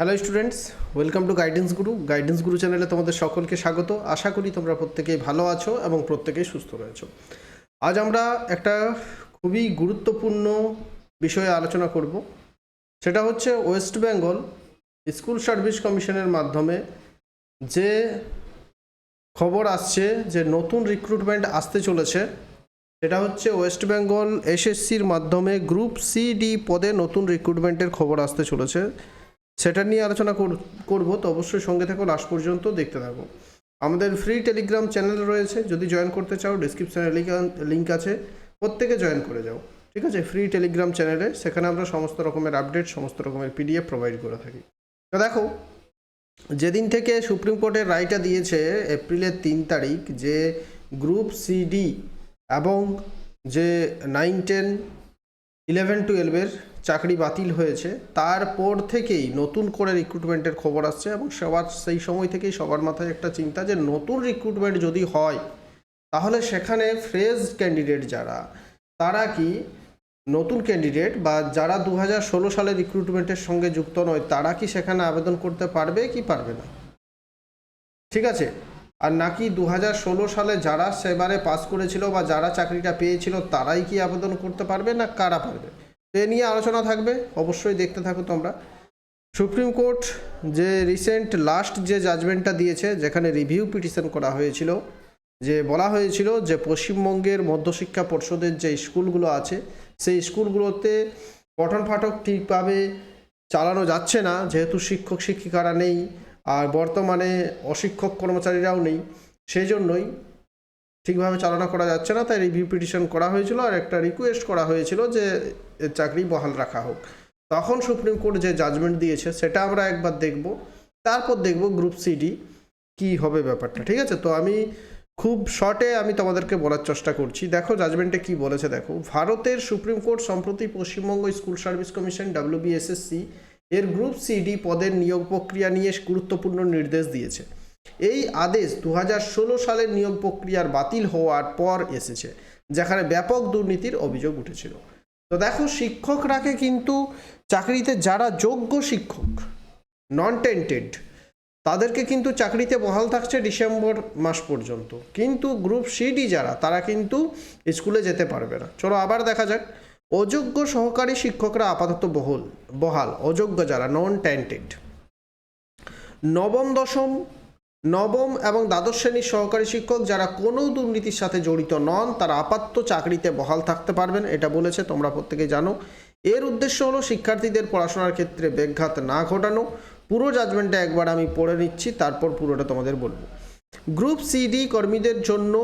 Hello students welcome to guidance guru guidance guru চ্যানেলে তোমাদের সকলকে স্বাগত। আশা করি তোমরা প্রত্যেকেই ভালো আছো এবং প্রত্যেকেই সুস্থ রয়েছো। আজ আমরা একটা খুবই গুরুত্বপূর্ণ বিষয়ে আলোচনা করব। সেটা হচ্ছে ওয়েস্ট বেঙ্গল স্কুল সার্ভিস কমিশনের মাধ্যমে যে খবর আসছে, যে নতুন রিক্রুটমেন্ট আসতে চলেছে, সেটা হচ্ছে ওয়েস্ট বেঙ্গল এসএসসির মাধ্যমে গ্রুপ সি ডি পদে নতুন রিক্রুটমেন্টের খবর আসতে চলেছে। সেটা নিয়ে আলোচনা কর- করব, তো অবশ্যই সঙ্গে থাকো লাস্ট পর্যন্ত দেখতে থাকো। আমাদের ফ্রি টেলিগ্রাম চ্যানেল রয়েছে, যদি জয়েন করতে চাও ডিসক্রিপশনে লিঙ্ক আছে, প্রত্যেকে জয়েন করে যাও, ঠিক আছে? ফ্রি টেলিগ্রাম চ্যানেলে সেখানে আমরা সমস্ত রকমের আপডেট সমস্ত রকমের পিডিএফ প্রোভাইড করে থাকি। তো দেখো, যেদিন থেকে সুপ্রিম কোর্টের রায়টা দিয়েছে, এপ্রিলের তিন তারিখ, যে গ্রুপ সিডি এবং যে নাইন টেন ইলেভেন টুয়েলভের চাকরি বাতিল হয়েছে। তারপর থেকেই নতুন করে রিক্রুটমেন্টের খবর আসছে এবং সবার, সেই সময় থেকেই সবার মাথায় একটা চিন্তা যে নতুন রিক্রুটমেন্ট যদি হয়, তাহলে সেখানে ফ্রেশ ক্যান্ডিডেট যারা, তারা কি নতুন ক্যান্ডিডেট বা যারা দু হাজার ষোলো সালের রিক্রুটমেন্টের সঙ্গে যুক্ত নয়, তারা কি সেখানে আবেদন করতে পারবে কি পারবে না? ঠিক আছে? আর নাকি দু হাজার ষোলো সালে যারা সেবারে পাস করেছিল বা যারা চাকরিটা পেয়েছিল, তারাই কি আবেদন করতে পারবে না কারা পারবে? এ নিয়ে আলোচনা থাকবে, অবশ্যই দেখতে থাকো তোমরা। সুপ্রিম কোর্ট যে রিসেন্ট লাস্ট যে জাজমেন্টটা দিয়েছে, যেখানে রিভিউ পিটিশন করা হয়েছিল, যে বলা হয়েছিল যে পশ্চিমবঙ্গের মধ্যশিক্ষা পর্ষদের যে স্কুলগুলো আছে, সেই স্কুলগুলোতে পঠন পাঠক ঠিকভাবে চালানো যাচ্ছে না, যেহেতু শিক্ষক শিক্ষিকারা নেই। আর বর্তমানে অশিক্ষক কর্মচারীরাও নেই। সেই জন্যই ঠিকভাবে চালনা করা যাচ্ছে না। তাই রিভিউ পিটিশন করা হয়েছিল আর একটা রিকোয়েস্ট করা হয়েছিল যে চাকরি বহাল রাখা হোক। তখন সুপ্রিম কোর্ট যে জাজমেন্ট দিয়েছে সেটা আমরা একবার দেখব। তারপর দেখব গ্রুপ সিডি কি হবে ব্যাপারটা, ঠিক আছে? তো আমি খুব শর্টে আমি তোমাদেরকে বলার চেষ্টা করছি। দেখো জাজমেন্টে কি বলেছে দেখো, ভারতের সুপ্রিম কোর্ট সম্প্রতি Paschimbanga school service commission WBSSC এর গ্রুপ সিডি পদের নিয়োগ প্রক্রিয়া নিয়ে গুরুত্বপূর্ণ নির্দেশ দিয়েছে। এই আদেশ দু হাজার ষোলো সালের নিয়োগ প্রক্রিয়ার বাতিল হওয়ার পর এসেছে, যেখানে ব্যাপক দুর্নীতির অভিযোগ উঠেছিল। তো দেখো, শিক্ষকরাকে কিন্তু চাকরিতে যারা যোগ্য শিক্ষক নন টেন্টেড তাদেরকে কিন্তু চাকরিতে বহাল থাকছে ডিসেম্বর মাস পর্যন্ত। কিন্তু গ্রুপ সিডি যারা, তারা কিন্তু স্কুলে যেতে পারবে না। চলো আবার দেখা যাক। অযোগ্য সহকারী শিক্ষকরা আপাতত বহুল, বহাল, অযোগ্য যারা নন ট্যান্টেড নবম, দশম, নবম এবং দ্বাদশ শ্রেণির সহকারী শিক্ষক যারা কোনো দুর্নীতির সাথে জড়িত নন, তারা আপাতত চাকরিতে বহাল থাকতে পারবেন, এটা বলেছে, তোমরা প্রত্যেকে জানো। এর উদ্দেশ্য হলো শিক্ষার্থীদের পড়াশোনার ক্ষেত্রে ব্যাঘাত না ঘটানো। পুরো জাজমেন্টটা একবার আমি পড়ে নিচ্ছি, তারপর পুরোটা তোমাদের বলব। গ্রুপ সিডি কর্মীদের জন্য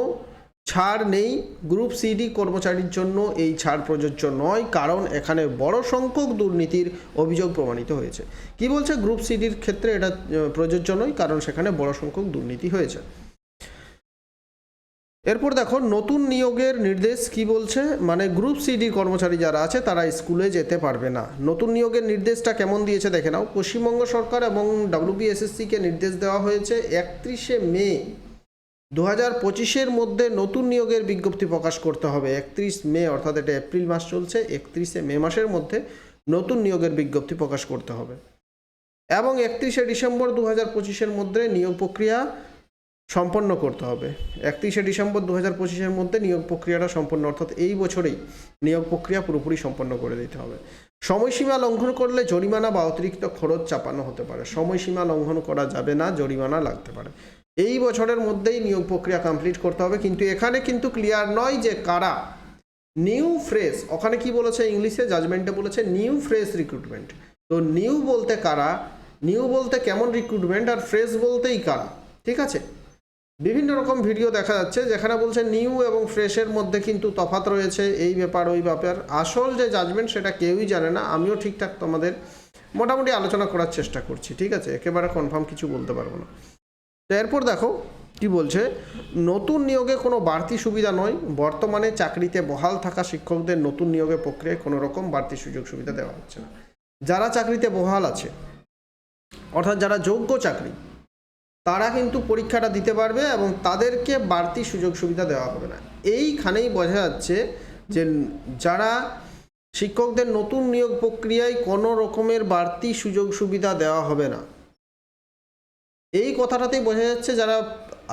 ছাড় নেই। গ্রুপ সিডি কর্মচারীর জন্য এই ছাড় প্রযোজ্য নয়, কারণ এখানে বড় সংখ্যক দুর্নীতির অভিযোগ প্রমাণিত হয়েছে। কি বলছে? গ্রুপ সিডির ক্ষেত্রে এটা প্রযোজ্য নয়, কারণ সেখানে বড় সংখ্যক দুর্নীতি হয়েছে। এরপর দেখো, নতুন নিয়োগের নির্দেশ কি বলছে? মানে গ্রুপ সিডি কর্মচারী যারা আছে, তারা স্কুলে যেতে পারবে না। নতুন নিয়োগের নির্দেশটা কেমন দিয়েছে দেখে নাও। পশ্চিমবঙ্গ সরকার এবং ডাব্লিউবিএসএসসিকে নির্দেশ দেওয়া হয়েছে একত্রিশে মে। দু হাজার পঁচিশের মধ্যে নতুন নিয়োগের বিজ্ঞপ্তি প্রকাশ করতে হবে। একত্রিশ মে, অর্থাৎ এটা এপ্রিল মাস চলছে। একত্রিশে মে মাসের মধ্যে নতুন নিয়োগের বিজ্ঞপ্তি প্রকাশ করতে হবে। এবং একত্রিশে ডিসেম্বর দু হাজার পঁচিশের মধ্যে নিয়োগ প্রক্রিয়া সম্পন্ন করতে হবে। একত্রিশে ডিসেম্বর দু হাজার পঁচিশের মধ্যে নিয়োগ প্রক্রিয়াটা সম্পন্ন, অর্থাৎ এই বছরেই নিয়োগ প্রক্রিয়া পুরোপুরি সম্পন্ন করে দিতে হবে। সময়সীমা লঙ্ঘন করলে জরিমানা বা অতিরিক্ত খরচ চাপানো হতে পারে। সময়সীমা লঙ্ঘন করা যাবে না, জরিমানা লাগতে পারে। এই বছরের মধ্যেই নিয়োগ প্রক্রিয়া কমপ্লিট করতে হবে। কিন্তু এখানে কিন্তু ক্লিয়ার নয় যে কারা। নিউ ফ্রেশ ওখানে কি বলেছে ইংলিশে? জাজমেন্টে বলেছে নিউ ফ্রেশ রিক্রুটমেন্ট তো নিউ বলতে কারা? নিউ বলতে কেমন রিক্রুটমেন্ট আর ফ্রেশ বলতেই কারা? ঠিক আছে? বিভিন্ন রকম ভিডিও দেখা যাচ্ছে যেখানে বলছে নিউ এবং ফ্রেশের মধ্যে কিন্তু তফাৎ রয়েছে এই ব্যাপার, ওই ব্যাপার। আসল যে জাজমেন্ট সেটা কেউই জানে না। আমিও ঠিকঠাক তোমাদের মোটামুটি আলোচনা করার চেষ্টা করছি। ঠিক আছে? একেবারে কনফার্ম কিছু বলতে পারব না। এরপর দেখো কি বলছে, নতুন নিয়োগে কোনো বাড়তি সুবিধা নয়, বর্তমানে চাকরিতে বহাল থাকা শিক্ষকদের নতুন নিয়োগের প্রক্রিয়ায় কোনো রকম বাড়তি সুযোগ সুবিধা দেওয়া হচ্ছে না। যারা চাকরিতে বহাল আছে, অর্থাৎ যারা যোগ্য চাকরি, তারা কিন্তু পরীক্ষাটা দিতে পারবে এবং তাদেরকে বাড়তি সুযোগ সুবিধা দেওয়া হবে না। এইখানেই বোঝা যাচ্ছে যে যারা শিক্ষকদের নতুন নিয়োগ প্রক্রিয়ায় কোনো রকমের বাড়তি সুযোগ সুবিধা দেওয়া হবে না এই কথাটাতেই বোঝা যাচ্ছে যারা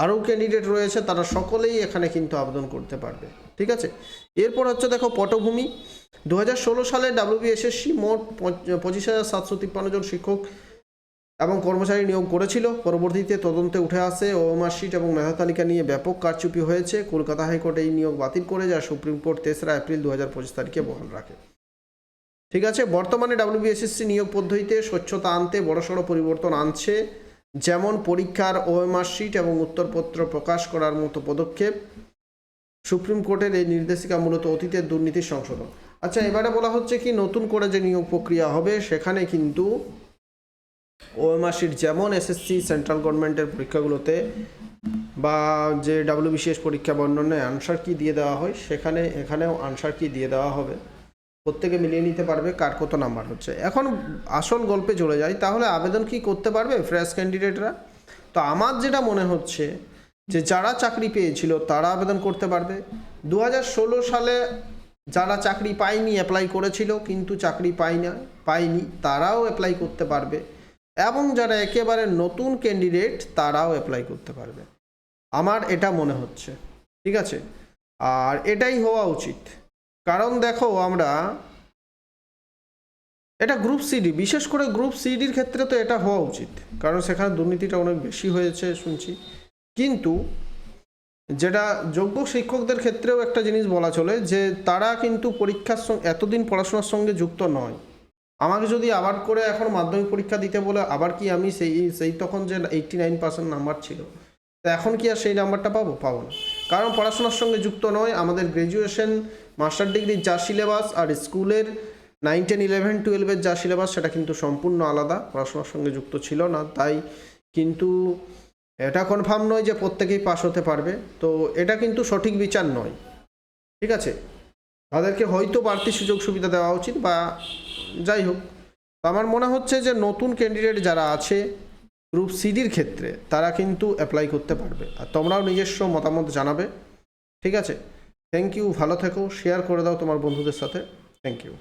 আরও ক্যান্ডিডেট রয়েছে, তারা সকলেই এখানে কিন্তু আবেদন করতে পারবে, ঠিক আছে? এরপর হচ্ছে দেখো পটভূমি। দু হাজার ষোলো সালে ডাব্লিউবিএসএসসি মোট পঁচিশ হাজার সাতশো তিপ্পান্ন জন শিক্ষক এবং কর্মচারী নিয়োগ করেছিল। পরবর্তীতে তদন্তে উঠে আসে ওএমআর শিট এবং মেধা তালিকা নিয়ে ব্যাপক কারচুপি হয়েছে। কলকাতা হাইকোর্ট এই নিয়োগ বাতিল করে, যা সুপ্রিম কোর্ট তেসরা এপ্রিল দু হাজার পঁচিশ তারিখে বহাল রাখে। ঠিক আছে? বর্তমানে ডাব্লিউবিএসএসসি নিয়োগ পদ্ধতিতে স্বচ্ছতা আনতে বড়সড় পরিবর্তন আনছে। যেমন পরীক্ষার ওএমআর শিট এবং উত্তরপত্র প্রকাশ করার মতো পদক্ষেপ, সুপ্রিম কোর্টের এই নির্দেশিকা মূলত অতীতের দুর্নীতির সংশোধন। আচ্ছা এবারে বলা হচ্ছে কি, নতুন করে যে নিয়োগ প্রক্রিয়া হবে, সেখানে কিন্তু ওএমআর শিট যেমন এসএসসি সেন্ট্রাল গভর্নমেন্টের পরীক্ষাগুলোতে বা যে ডাব্লিউবিসিএস পরীক্ষা বর্ণনে আনসার কি দিয়ে দেওয়া হয়, সেখানে, এখানেও আনসার কি দিয়ে দেওয়া হবে। প্রত্যেকে মিলিয়ে নিতে পারবে, কার কত নাম্বার হচ্ছে। এখন আসল গল্পে চলে যাই, তাহলে আবেদন কি করতে পারবে ফ্রেশ ক্যান্ডিডেটরা তো আমার যেটা মনে হচ্ছে যে যারা চাকরি পেয়েছিল, তারা আবেদন করতে পারবে। দু হাজার ষোলো সালে যারা চাকরি পায়নি অ্যাপ্লাই করেছিল, কিন্তু চাকরি পাই না পায়নি, তারাও অ্যাপ্লাই করতে পারবে। এবং যারা একেবারে নতুন ক্যান্ডিডেট তারাও অ্যাপ্লাই করতে পারবে। আমার এটা মনে হচ্ছে, ঠিক আছে? আর এটাই হওয়া উচিত। কারণ দেখো আমরা এটা গ্রুপ সিডি বিশেষ করে গ্রুপ সিডির ক্ষেত্রে তো এটা হওয়া উচিত। কারণ সেখানে দুর্নীতিটা অনেক বেশি হয়েছে শুনছি। কিন্তু যেটা যোগ্য শিক্ষকদের ক্ষেত্রেও একটা জিনিস বলা চলে যে তারা কিন্তু পরীক্ষার সঙ্গে, এতদিন পড়াশোনার সঙ্গে যুক্ত নয়। আমাকে যদি আবার করে এখন মাধ্যমিক পরীক্ষা দিতে বলে আবার কি আমি সেই সেই তখন যে এইটটি নাইন পার্সেন্ট নাম্বার ছিল, তো এখন কি আর সেই নাম্বারটা পাবো? পাবো না। কারণ পড়াশোনার সঙ্গে যুক্ত নয়, আমাদের গ্র্যাজুয়েশন মাস্টার ডিগ্রির যা সিলেবাস আর স্কুলের নাইন টেন ইলেভেন টুয়েলভের যা সিলেবাস সেটা কিন্তু সম্পূর্ণ আলাদা, পড়াশোনার সঙ্গে যুক্ত ছিল না, তাই কিন্তু এটা কনফার্ম নয় যে প্রত্যেকেই পাশ হতে পারবে, তো এটা কিন্তু সঠিক বিচার নয়, ঠিক আছে? তাদেরকে হয়তো বাড়তি সুযোগ সুবিধা দেওয়া উচিত বা যাই হোক আমার মনে হচ্ছে যে নতুন ক্যান্ডিডেট যারা আছে গ্রুপ সিডির ক্ষেত্রে, তারা কিন্তু অ্যাপ্লাই করতে পারবে, আর তোমরাও নিজস্ব মতামত জানাবে, ঠিক আছে? থ্যাংক ইউ ভালো থেকো শেয়ার করে দাও তোমার বন্ধুদের সাথে। Thank you